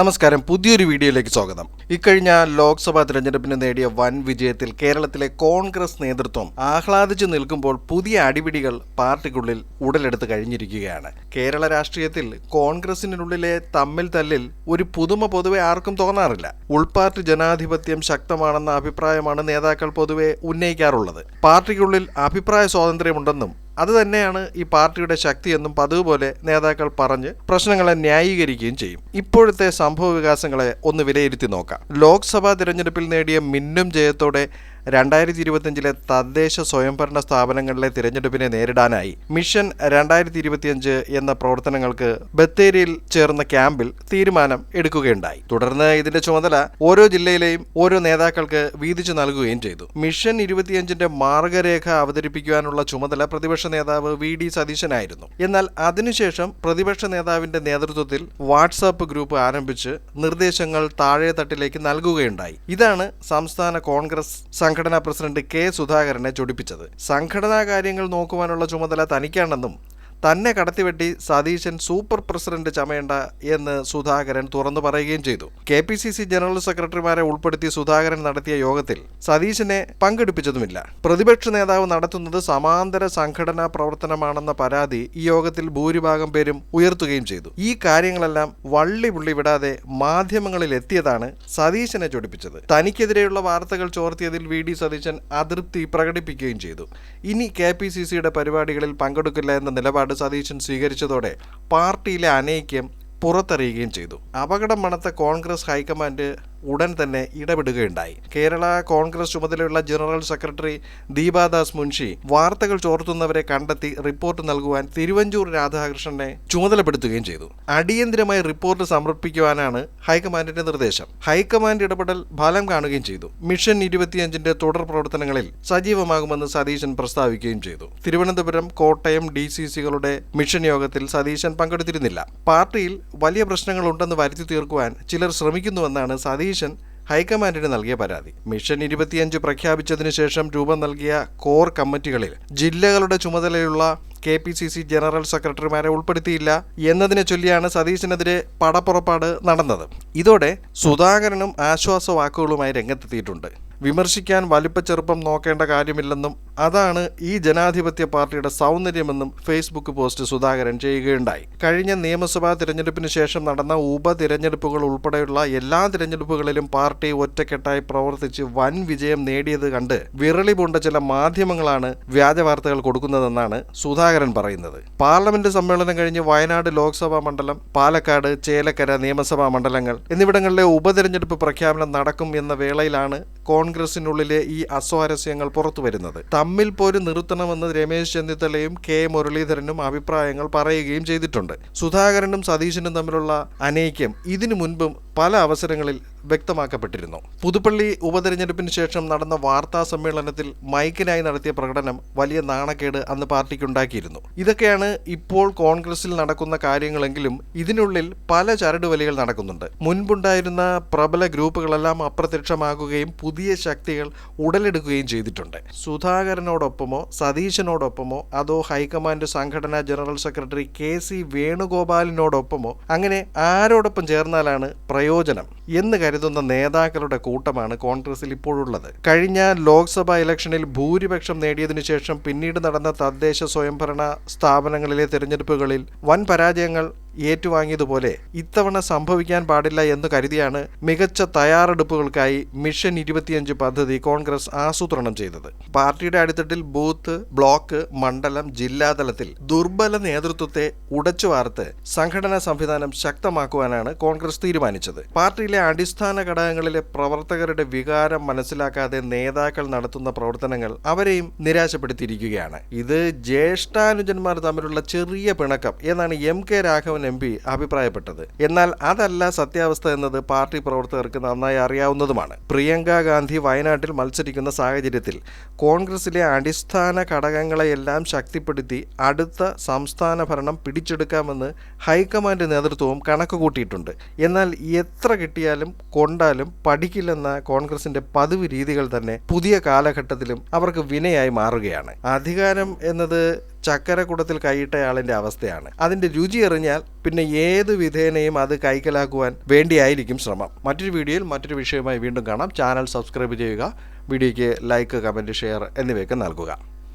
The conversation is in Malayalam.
നമസ്കാരം. പുതിയൊരു വീഡിയോയിലേക്ക് സ്വാഗതം. ഇക്കഴിഞ്ഞ ലോക്സഭാ തിരഞ്ഞെടുപ്പിന് നേടിയ വൻ വിജയത്തിൽ കേരളത്തിലെ കോൺഗ്രസ് നേതൃത്വം ആഹ്ലാദിച്ചു നിൽക്കുമ്പോൾ പുതിയ അടിപിടികൾ പാർട്ടിക്കുള്ളിൽ ഉടലെടുത്ത് കഴിഞ്ഞിരിക്കുകയാണ്. കേരള രാഷ്ട്രീയത്തിൽ കോൺഗ്രസിനുള്ളിലെ തമ്മിൽ തല്ലിൽ ഒരു പുതുമ പൊതുവെ ആർക്കും തോന്നാറില്ല. ഉൾപാർട്ടി ജനാധിപത്യം ശക്തമാണെന്ന അഭിപ്രായമാണ് നേതാക്കൾ പൊതുവെ ഉന്നയിക്കാറുള്ളത്. പാർട്ടിക്കുള്ളിൽ അഭിപ്രായ സ്വാതന്ത്ര്യമുണ്ടെന്നും അത് തന്നെയാണ് ഈ പാർട്ടിയുടെ ശക്തിയെന്നും പതിവ് പോലെ നേതാക്കൾ പറഞ്ഞ് പ്രശ്നങ്ങളെ ന്യായീകരിക്കുകയും ചെയ്യും. ഇപ്പോഴത്തെ സംഭവ വികാസങ്ങളെ ഒന്ന് വിലയിരുത്തി നോക്കാം. ലോക്സഭാ തിരഞ്ഞെടുപ്പിൽ നേടിയ മിന്നും ജയത്തോടെ രണ്ടായിരത്തി ഇരുപത്തിയഞ്ചിലെ തദ്ദേശ സ്വയംഭരണ സ്ഥാപനങ്ങളിലെ തിരഞ്ഞെടുപ്പിനെ നേരിടാനായി മിഷൻ രണ്ടായിരത്തി ഇരുപത്തിയഞ്ച് എന്ന പ്രവർത്തനങ്ങൾക്ക് ബത്തേരിയിൽ ചേർന്ന ക്യാമ്പിൽ തീരുമാനം എടുക്കുകയുണ്ടായി. തുടർന്ന് ഇതിന്റെ ചുമതല ഓരോ ജില്ലയിലെയും ഓരോ നേതാക്കൾക്ക് വീതിച്ചു നൽകുകയും ചെയ്തു. മിഷൻ ഇരുപത്തിയഞ്ചിന്റെ മാർഗരേഖ അവതരിപ്പിക്കുവാനുള്ള ചുമതല പ്രതിപക്ഷ നേതാവ് വി ഡി സതീശനായിരുന്നു. എന്നാൽ അതിനുശേഷം പ്രതിപക്ഷ നേതാവിന്റെ നേതൃത്വത്തിൽ വാട്സാപ്പ് ഗ്രൂപ്പ് ആരംഭിച്ച് നിർദ്ദേശങ്ങൾ താഴെ തട്ടിലേക്ക് നൽകുകയുണ്ടായി. ഇതാണ് സംസ്ഥാന കോൺഗ്രസ് സംഘടനാ പ്രസിഡന്റ് കെ സുധാകരനെ ചൊടിപ്പിച്ചത്. സംഘടനാ കാര്യങ്ങൾ നോക്കുവാനുള്ള ചുമതല തനിക്കാണെന്നും തന്നെ കടത്തിവെട്ടി സതീശൻ സൂപ്പർ പ്രസിഡന്റ് ചമയണ്ട എന്ന് സുധാകരൻ തുറന്നു പറയുകയും ചെയ്തു. K P C C general സെക്രട്ടറിമാരെ ഉൾപ്പെടുത്തി സുധാകരൻ നടത്തിയ യോഗത്തിൽ സതീശനെ പങ്കെടുപ്പിച്ചതുമില്ല. പ്രതിപക്ഷ നേതാവ് നടത്തുന്നത് സമാന്തര സംഘടനാ പ്രവർത്തനമാണെന്ന പരാതി ഈ യോഗത്തിൽ ഭൂരിഭാഗം പേരും ഉയർത്തുകയും ചെയ്തു. ഈ കാര്യങ്ങളെല്ലാം വള്ളി പുള്ളി വിടാതെ മാധ്യമങ്ങളിൽ എത്തിയതാണ് സതീശനെ ചൊടിപ്പിച്ചത്. തനിക്കെതിരെയുള്ള വാർത്തകൾ ചോർത്തിയതിൽ വി ഡി സതീശൻ അതൃപ്തി പ്രകടിപ്പിക്കുകയും ചെയ്തു. ഇനി കെ പി സി സിയുടെ പരിപാടികളിൽ പങ്കെടുക്കില്ല എന്ന നിലപാട് സതീശൻ സ്വീകരിച്ചതോടെ പാർട്ടിയിലെ അനൈക്യം പുറത്തറിയുകയും ചെയ്തു. അപകടം മണത്ത കോൺഗ്രസ് ഹൈക്കമാൻഡ് ഉടൻ തന്നെ ഇടപെടുകയുണ്ടായി. കേരള കോൺഗ്രസ് ചുമതലയുള്ള ജനറൽ സെക്രട്ടറി ദീപാദാസ് മുൻഷി വാർത്തകൾ ചോർത്തുന്നവരെ കണ്ടെത്തി റിപ്പോർട്ട് നൽകുവാൻ തിരുവഞ്ചൂർ രാധാകൃഷ്ണനെ ചുമതലപ്പെടുത്തുകയും ചെയ്തു. അടിയന്തിരമായി റിപ്പോർട്ട് സമർപ്പിക്കുവാനാണ് ഹൈക്കമാൻഡിന്റെ നിർദ്ദേശം. ഹൈക്കമാൻഡ് ഇടപെടൽ ഫലം കാണുകയും ചെയ്തു. മിഷൻ ഇരുപത്തിയഞ്ചിന്റെ തുടർ പ്രവർത്തനങ്ങളിൽ സജീവമാകുമെന്ന് സതീശൻ പ്രസ്താവിക്കുകയും ചെയ്തു. തിരുവനന്തപുരം കോട്ടയം ഡി സി സികളുടെ മിഷൻ യോഗത്തിൽ സതീശൻ പങ്കെടുത്തിരുന്നില്ല. പാർട്ടിയിൽ വലിയ പ്രശ്നങ്ങളുണ്ടെന്ന് വരുത്തി തീർക്കുവാൻ ചിലർ ശ്രമിക്കുന്നുവെന്നാണ് സതീശൻ ഹൈക്കമാൻഡിന് നൽകിയ പരാതി. മിഷൻ ഇരുപത്തിയഞ്ച് പ്രഖ്യാപിച്ചതിനു ശേഷം രൂപം നൽകിയ കോർ കമ്മിറ്റികളിൽ ജില്ലകളുടെ ചുമതലയുള്ള K P C C general സെക്രട്ടറിമാരെ ഉൾപ്പെടുത്തിയില്ല എന്നതിനെ ചൊല്ലിയാണ് സതീശനെതിരെ പടപ്പുറപ്പാട് നടന്നത്. ഇതോടെ സുധാകരനും ആശ്വാസ വാക്കുകളുമായി രംഗത്തെത്തിയിട്ടുണ്ട്. വിമർശിക്കാൻ വലിപ്പച്ചെറുപ്പം നോക്കേണ്ട കാര്യമില്ലെന്നും അതാണ് ഈ ജനാധിപത്യ പാർട്ടിയുടെ സൗന്ദര്യമെന്നും ഫേസ്ബുക്ക് പോസ്റ്റ് സുധാകരൻ ചെയ്യുകയുണ്ടായി. കഴിഞ്ഞ നിയമസഭാ തിരഞ്ഞെടുപ്പിന് ശേഷം നടന്ന ഉപതിരഞ്ഞെടുപ്പുകൾ ഉൾപ്പെടെയുള്ള എല്ലാ തിരഞ്ഞെടുപ്പുകളിലും പാർട്ടി ഒറ്റക്കെട്ടായി പ്രവർത്തിച്ച് വൻ വിജയം നേടിയത് കണ്ട് വിരളി പൂണ്ട ചില മാധ്യമങ്ങളാണ് വ്യാജ വാർത്തകൾ കൊടുക്കുന്നതെന്നാണ് സുധാകരൻ പറയുന്നത്. പാർലമെന്റ് സമ്മേളനം കഴിഞ്ഞ് വയനാട് ലോക്സഭാ മണ്ഡലം പാലക്കാട് ചേലക്കര നിയമസഭാ മണ്ഡലങ്ങൾ എന്നിവിടങ്ങളിലെ ഉപതിരഞ്ഞെടുപ്പ് പ്രഖ്യാപനം നടക്കും എന്ന വേളയിലാണ് കോൺഗ്രസിനുള്ളിലെ ഈ അസ്വാരസ്യങ്ങൾ പുറത്തു വരുന്നത്. തമ്മിൽ പോലും നിർത്തണമെന്ന് രമേശ് ചെന്നിത്തലയും കെ മുരളീധരനും അഭിപ്രായങ്ങൾ പറയുകയും ചെയ്തിട്ടുണ്ട്. സുധാകരനും സതീശനും തമ്മിലുള്ള അനൈക്യം ഇതിനു മുൻപും പല അവസരങ്ങളിൽ വ്യക്തമാക്കപ്പെട്ടിരുന്നു. പുതുപ്പള്ളി ഉപതെരഞ്ഞെടുപ്പിന് ശേഷം നടന്ന വാർത്താ സമ്മേളനത്തിൽ മൈക്കിനായി നടത്തിയ പ്രകടനം വലിയ നാണക്കേട് അന്ന് പാർട്ടിക്കുണ്ടാക്കിയിരുന്നു. ഇതൊക്കെയാണ് ഇപ്പോൾ കോൺഗ്രസിൽ നടക്കുന്ന കാര്യങ്ങളെങ്കിലും ഇതിനുള്ളിൽ പല ചരടുവലികൾ നടക്കുന്നുണ്ട്. മുൻപുണ്ടായിരുന്ന പ്രബല ഗ്രൂപ്പുകളെല്ലാം അപ്രത്യക്ഷമാകുകയും പുതിയ ശക്തികൾ ഉടലെടുക്കുകയും ചെയ്തിട്ടുണ്ട്. സുധാകരനോടൊപ്പമോ സതീശനോടൊപ്പമോ അതോ ഹൈക്കമാൻഡ് സംഘടനാ ജനറൽ സെക്രട്ടറി കെ സി വേണുഗോപാലിനോടൊപ്പമോ അങ്ങനെ ആരോടൊപ്പം ചേർന്നാലാണ് പ്രയോജനം. എന്ന് കരുതുന്ന നേതാക്കളുടെ കൂട്ടമാണ് കോൺഗ്രസിൽ ഇപ്പോഴുള്ളത്. കഴിഞ്ഞ ലോക്സഭാ ഇലക്ഷനിൽ ഭൂരിപക്ഷം നേടിയതിനു ശേഷം പിന്നീട് നടന്ന തദ്ദേശ സ്വയംഭരണ സ്ഥാപനങ്ങളിലെ തിരഞ്ഞെടുപ്പുകളിൽ വൻ പരാജയങ്ങൾ ഏറ്റുവാങ്ങിയതുപോലെ ഇത്തവണ സംഭവിക്കാൻ പാടില്ല എന്ന് കരുതിയാണ് മികച്ച തയ്യാറെടുപ്പുകൾക്കായി മിഷൻ ഇരുപത്തിയഞ്ച് പദ്ധതി കോൺഗ്രസ് ആസൂത്രണം ചെയ്തത്. പാർട്ടിയുടെ അടിത്തട്ടിൽ ബൂത്ത് ബ്ലോക്ക് മണ്ഡലം ജില്ലാതലത്തിൽ ദുർബല നേതൃത്വത്തെ ഉടച്ചു വാർത്ത് സംഘടനാ സംവിധാനം ശക്തമാക്കുവാനാണ് കോൺഗ്രസ് തീരുമാനിച്ചത്. പാർട്ടിയിലെ അടിസ്ഥാന ഘടകങ്ങളിലെ പ്രവർത്തകരുടെ വികാരം മനസ്സിലാക്കാതെ നേതാക്കൾ നടത്തുന്ന പ്രവർത്തനങ്ങൾ അവരെയും നിരാശപ്പെടുത്തിയിരിക്കുകയാണ്. ഇത് ജ്യേഷ്ഠാനുജന്മാർ തമ്മിലുള്ള ചെറിയ പിണക്കം എന്നാണ് M K Raghavan M P അഭിപ്രായപ്പെട്ടത്. എന്നാൽ അതല്ല സത്യാവസ്ഥ എന്നത് പാർട്ടി പ്രവർത്തകർക്ക് നന്നായി അറിയാവുന്നതുമാണ്. പ്രിയങ്ക ഗാന്ധി വയനാട്ടിൽ മത്സരിക്കുന്ന സാഹചര്യത്തിൽ കോൺഗ്രസിലെ അടിസ്ഥാന ഘടകങ്ങളെയെല്ലാം ശക്തിപ്പെടുത്തി അടുത്ത സംസ്ഥാന ഭരണം പിടിച്ചെടുക്കാമെന്ന് ഹൈക്കമാൻഡ് നേതൃത്വവും കണക്ക് കൂട്ടിയിട്ടുണ്ട് എന്നാൽ എത്ര കിട്ടിയാലും കൊണ്ടാലും പഠിക്കില്ലെന്ന കോൺഗ്രസിന്റെ പതിവ് രീതികൾ തന്നെ പുതിയ കാലഘട്ടത്തിലും അവർക്ക് വിനയായി മാറുകയാണ്. അധികാരം എന്നത് ചക്കരക്കുടത്തിൽ കൈയിട്ടയാളിന്റെ അവസ്ഥയാണ്. അതിന്റെ രുചി എറിഞ്ഞാൽ പിന്നെ ഏത് വിധേനയും അത് കൈക്കലാക്കുവാൻ വേണ്ടിയായിരിക്കും ശ്രമം. മറ്റൊരു വീഡിയോയിൽ മറ്റൊരു വിഷയവുമായി വീണ്ടും കാണാം. ചാനൽ സബ്സ്ക്രൈബ് ചെയ്യുക വീഡിയോയ്ക്ക് ലൈക്ക് കമന്റ് ഷെയർ എന്നിവയൊക്കെ നൽകുക.